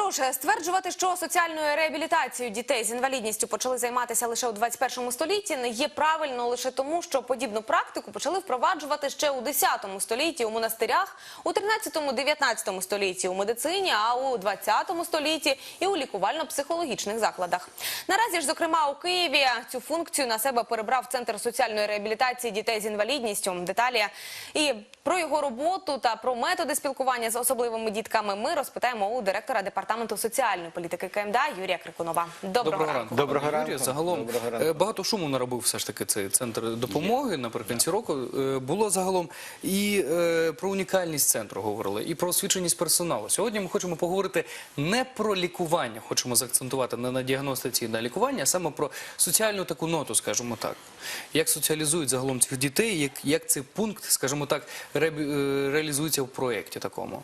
що ж, стверджувати, що соціальною реабілітацією дітей з інвалідністю почали займатися лише у 21 столітті, не є правильно лише тому, що подібну практику почали впроваджувати ще у 10 столітті у монастирях, у 13-19 столітті у медицині, а у 20 столітті і у лікувально-психологічних закладах. Наразі ж, зокрема, у Києві цю функцію на себе перебрав Центр соціальної реабілітації дітей з інвалідністю. Деталі і про його роботу та про методи спілкування з особливими дітками ми розпитаємо у директора департаменту соціальної політики КМДА Юрія Крикунова. Доброго, ранку. Доброго ранку. Загалом Доброго ранку. е, багато шуму наробив все ж таки цей центр допомоги наприкінці року. Е, Було загалом і е, про унікальність центру говорили, і про освіченість персоналу. Сьогодні ми хочемо поговорити не про лікування, хочемо заакцентувати не на діагностиці і на лікування, а саме про соціальну таку ноту, скажімо так. Як соціалізують загалом цих дітей, як, як цей пункт, скажімо так, ре- е, реалізується в проєкті такому.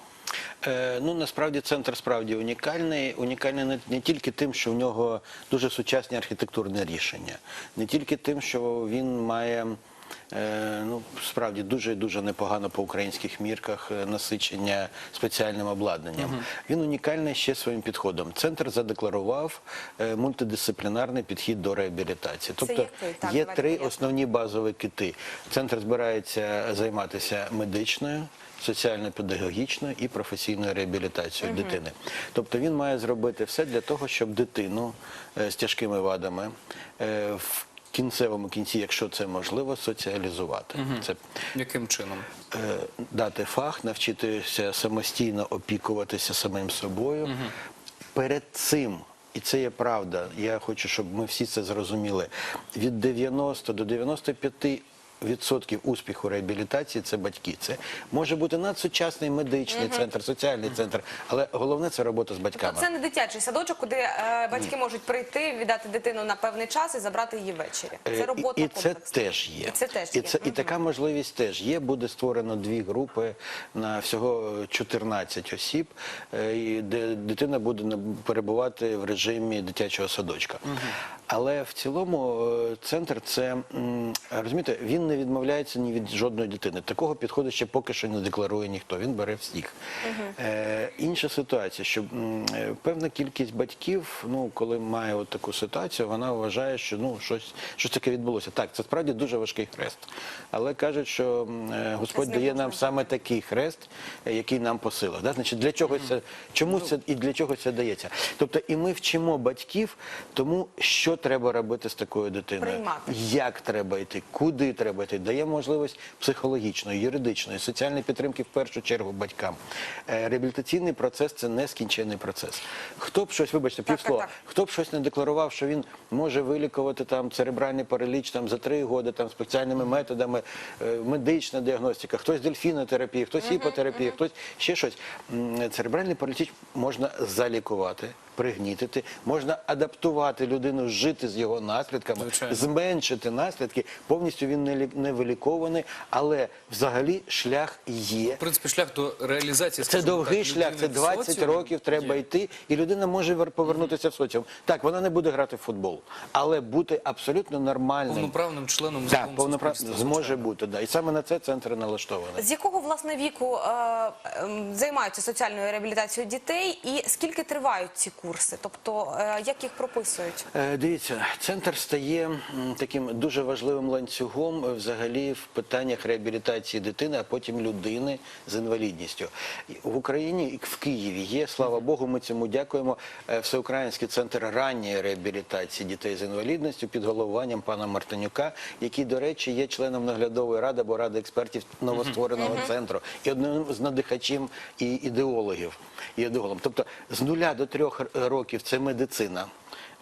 Е, ну насправді центр справді унікальний. Унікальний не, не тільки тим, що в нього дуже сучасні архітектурні рішення, не тільки тим, що він має. Е, Ну, справді дуже дуже непогано по українських мірках е, насичення спеціальним обладнанням. Він унікальний ще своїм підходом. Центр задекларував е, мультидисциплінарний підхід до реабілітації. Тобто? Так, є три основні базові кити. Центр збирається займатися медичною, соціально-педагогічною і професійною реабілітацією дитини. Тобто він має зробити все для того, щоб дитину з тяжкими вадами в кінцевому кінці, якщо це можливо, соціалізувати. Це Яким чином? е, дати фах, навчитися самостійно опікуватися самим собою. Перед цим, і це є правда, я хочу, щоб ми всі це зрозуміли, від 90 до 95 Відсотків успіху реабілітації це батьки. Це може бути надсучасний медичний центр, соціальний центр, але головне це робота з батьками. Тобто це не дитячий садочок, куди е, батьки можуть прийти, віддати дитину на певний час і забрати її ввечері. Е, Це робота і, і це комплексна. теж є. І це теж і, є. це, і така можливість теж є. Буде створено дві групи на всього 14 осіб, е, і де дитина буде на- перебувати в режимі дитячого садочка. Але в цілому е, центр це м, розумієте, він не відмовляється ні від жодної дитини. Такого підходу ще поки що не декларує ніхто. Він бере всіх. Е, інша ситуація, що е, певна кількість батьків, ну коли має от таку ситуацію, вона вважає, що ну щось, щось таке відбулося. Так, це справді дуже важкий хрест. Але кажуть, що е, Господь дає нам саме такий хрест, який нам по силах. Да? Значить, для чого це чому це і для чого це дається? Тобто, і ми вчимо батьків тому, що треба робити з такою дитиною, Приймати. як треба йти, куди треба йти, дає можливість психологічної, юридичної, соціальної підтримки в першу чергу батькам. Е, Реабілітаційний процес це нескінченний процес. Хто б щось, вибачте, півслова, хто б щось не декларував, що він може вилікувати там церебральний параліч там за три роки там спеціальними методами, е, медична діагностика, хтось дельфінотерапія, хтось гіпотерапія, хтось ще щось. Церебральний параліч можна залікувати. Пригнітити, можна адаптувати людину, жити з його наслідками, Звичайно. зменшити наслідки. Повністю він не, лі- не виліковуваний, але взагалі шлях є. В принципі, шлях до реалізації Це скажімо довгий так, шлях, це людини 20 соціумі років треба є. йти, і людина може вер- повернутися в соціум. Так, вона не буде грати в футбол, але бути абсолютно нормальним. повноправним членом повноправно суспільства, зможе бути. Да. І саме на це центр налаштований. З якого власне віку е, ем, займаються соціальною реабілітацією дітей, і скільки тривають ці курси? Тобто е, як їх прописують? Е, Дивіться, центр стає таким дуже важливим ланцюгом е, взагалі в питаннях реабілітації дитини, а потім людини з інвалідністю. В Україні і в Києві є, слава Богу, ми цьому дякуємо. е, Всеукраїнський центр ранньої реабілітації дітей з інвалідністю під головуванням пана Мартинюка, який, до речі, є членом наглядової ради або ради експертів новоствореного центру і одним з надихачів і ідеологів. І ідеологом. Тобто з нуля до трьох років це медицина.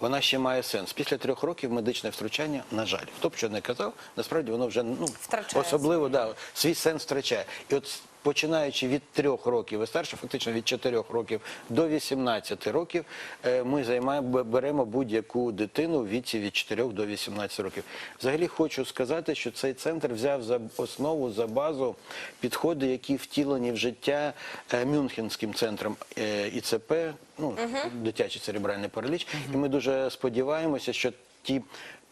Вона ще має сенс. Після трьох років медичне втручання, на жаль, хто б що не казав, насправді воно вже ну особливо да, свій сенс втрачає. І от починаючи від трьох років і старше, фактично від чотирьох років до 18 років, е, ми займаємо беремо будь-яку дитину в віці від 4 до 18 років. Взагалі хочу сказати, що цей центр взяв за основу за базу підходи, які втілені в життя е, Мюнхенським центром е, ІЦП, ну дитячий церебральний параліч. І ми дуже сподіваємося, що ті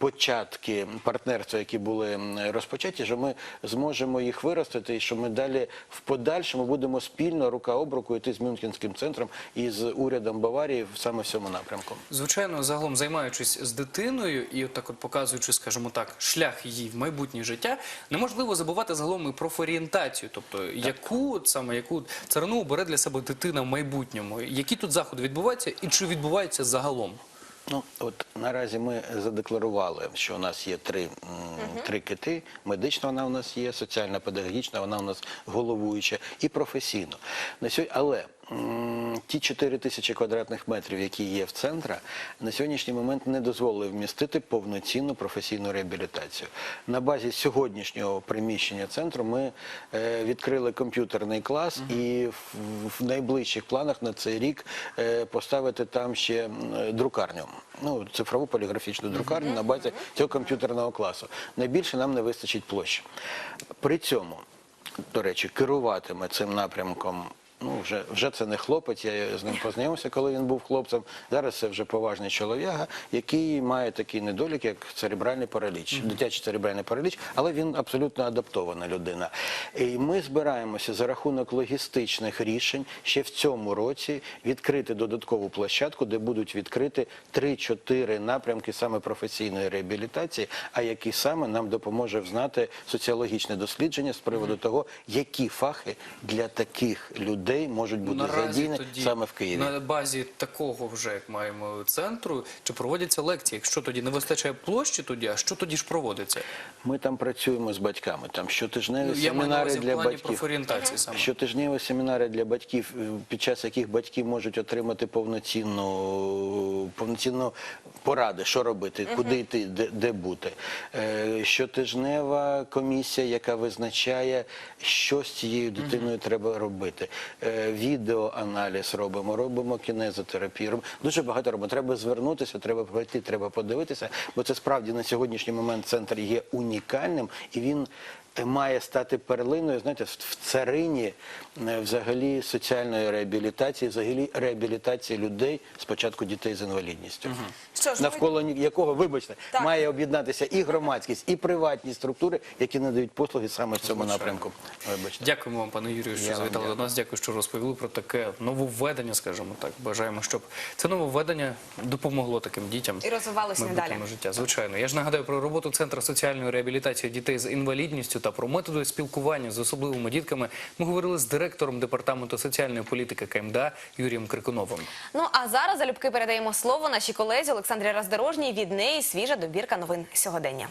початки партнерства, які були розпочаті, що ми зможемо їх виростити, і що ми далі в подальшому будемо спільно рука об руку йти з Мюнхенським центром і з урядом Баварії саме в цьому напрямку. Звичайно, загалом займаючись з дитиною і от так от показуючи, скажімо так, шлях її в майбутнє життя, неможливо забувати загалом і про орієнтацію, тобто яку саме яку царину бере для себе дитина в майбутньому, які тут заходи відбуваються і чи відбуваються загалом. Ну от наразі ми задекларували, що у нас є три, три кити. Медична вона у нас є, соціальна педагогічна, вона у нас головуюча і професійно. Але ті 4 тисячі квадратних метрів, які є в центрі, на сьогоднішній момент не дозволили вмістити повноцінну професійну реабілітацію. На базі сьогоднішнього приміщення центру ми е, відкрили комп'ютерний клас і в, найближчих планах на цей рік е, поставити там ще друкарню. Ну, цифрову поліграфічну друкарню на базі цього комп'ютерного класу. Найбільше нам не вистачить площі. При цьому, до речі, керуватиме цим напрямком. Ну, вже, вже це не хлопець, я з ним познайомився, коли він був хлопцем. Зараз це вже поважний чолов'яга, який має такий недолік, як церебральний параліч, дитячий церебральний параліч, але він абсолютно адаптована людина. І ми збираємося за рахунок логістичних рішень ще в цьому році відкрити додаткову площадку, де будуть відкрити 3-4 напрямки саме професійної реабілітації, а які саме нам допоможе взнати соціологічне дослідження з приводу того, які фахи для таких людей можуть бути Наразі задіяні тоді саме в Києві. на базі такого вже як маємо центру, чи проводяться лекції? Якщо тоді не вистачає площі, тоді а що тоді ж проводиться? Ми там працюємо з батьками. Там щотижневі Ну, я маю на семінари увазі в для плані батьків. профорієнтації саме. Щотижневі семінари для батьків, е, під час яких батьки можуть отримати повноцінну, повноцінну поради, що робити, куди йти, де, де бути. Е, Щотижнева комісія, яка визначає, що з цією дитиною треба робити. Е, Відеоаналіз робимо, робимо кінезотерапію. Дуже багато робимо. Треба звернутися, треба пройти, треба подивитися, бо це справді на сьогоднішній момент центр є унікальним і він має стати перлиною, знаєте, в в царині е, взагалі соціальної реабілітації, взагалі реабілітації людей, спочатку дітей з інвалідністю. Що ж, Навколо ні- якого, вибачте, Так. має об'єднатися і громадськість, і приватні структури, які надають послуги саме в цьому напрямку. Вибачте. Дякуємо вам, пане Юрію, що завітали до нас. Дякую, що розповіли про таке нововведення, скажімо так. Бажаємо, щоб це нововведення допомогло таким дітям І розвивалося надалі. життя. Звичайно, я ж нагадаю про роботу центру соціальної реабілітації дітей з інвалідністю та про методи спілкування з особливими дітками. Ми говорили з директором департаменту соціальної політики КМДА Юрієм Крикуновим. Ну а зараз залюбки передаємо слово нашій колезі Олександрі Роздорожній. Від неї свіжа добірка новин сьогодення.